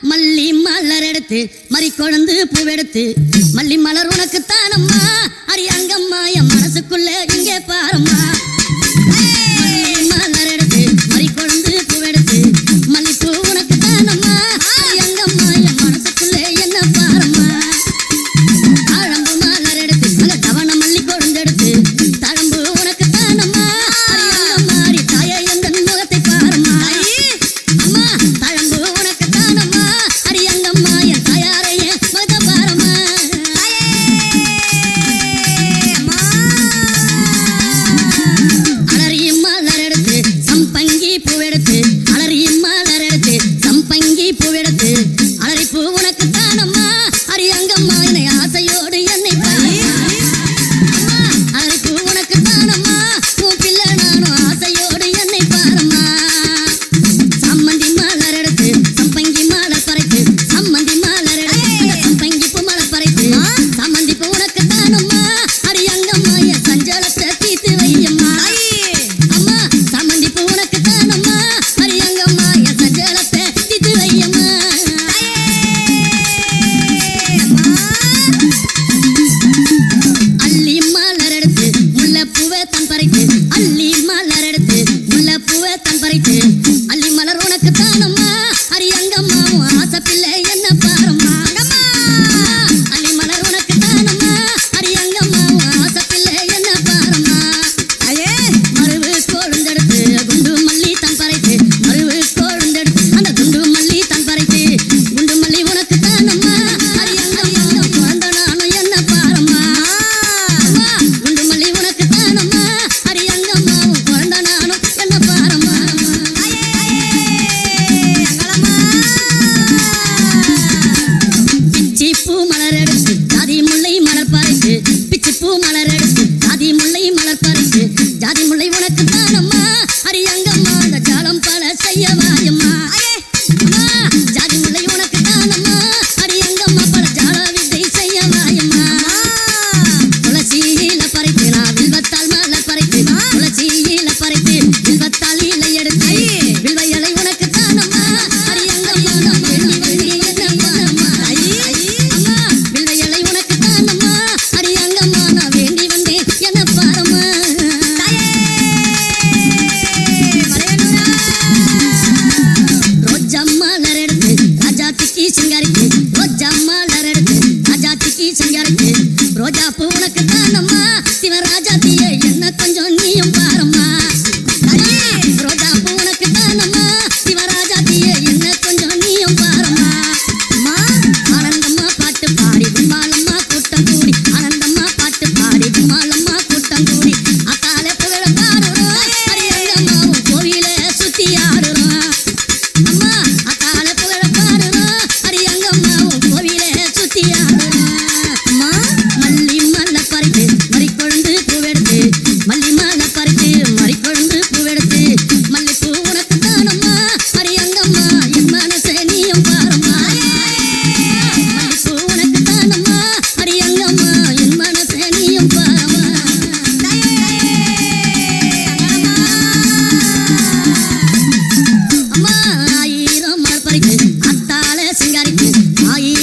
மல்லி மலர் எடுத்து மறி கொழுந்து பூவெடுத்து மல்லி மலர் உனக்கு தானம்மா அரி அங்கம்மா என் மனசுக்குள்ளே கலர் உனக்கு தானம்மா? அரியங்கம்மாவும் ஆசை பிள்ளை. பிச்சு பூ மலர் எடுத்து ஜாதி முல்லை மலர் பறித்து ஜாதி முல்லை உணர் அத்தால சிங்காரிக்கு ஆயி